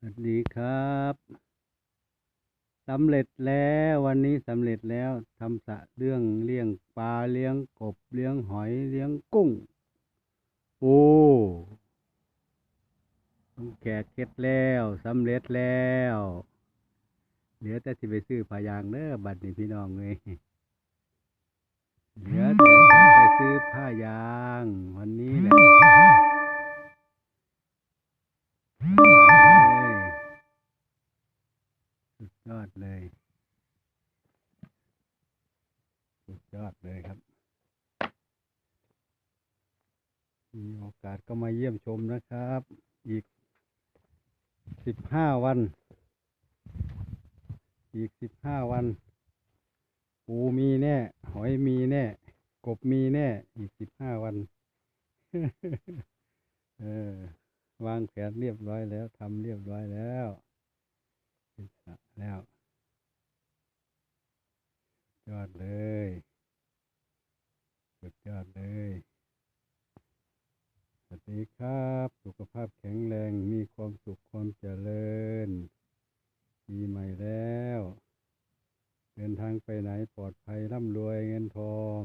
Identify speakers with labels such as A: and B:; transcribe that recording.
A: สวัสดีครับสำเร็จแล้ววันนี้สำเร็จแล้วทำสระเรื่องเลี้ยงปลาเลี้ยงกบเลี้ยงหอยเลี้ยงกุ้งปูต้องแกะเก็ดแล้วสำเร็จแล้ว เหลือแต่สิไปซื้อผ้ายางเด้อบัดนี้พี่น้องเลยเหลือแต่ไปซื้อผ้ายาง ยอดเลย สุดยอดเลยครับ มีโอกาสก็มาเยี่ยมชมนะครับ อีกสิบห้าวัน อีกสิบห้าวัน ปูมีแน่ หอยมีแน่ กบมีแน่ อีกสิบห้าวัน เออ วางแผนเรียบร้อยแล้วทำเรียบร้อยแล้ว เป็นสระแล้ว ยอดเลย สุดยอดเลย สวัสดีครับ สุขภาพแข็งแรง มีความสุขความเจริญ ปีใหม่แล้ว เดินทางไปไหนปลอดภัยร่ำรวยเงินทอง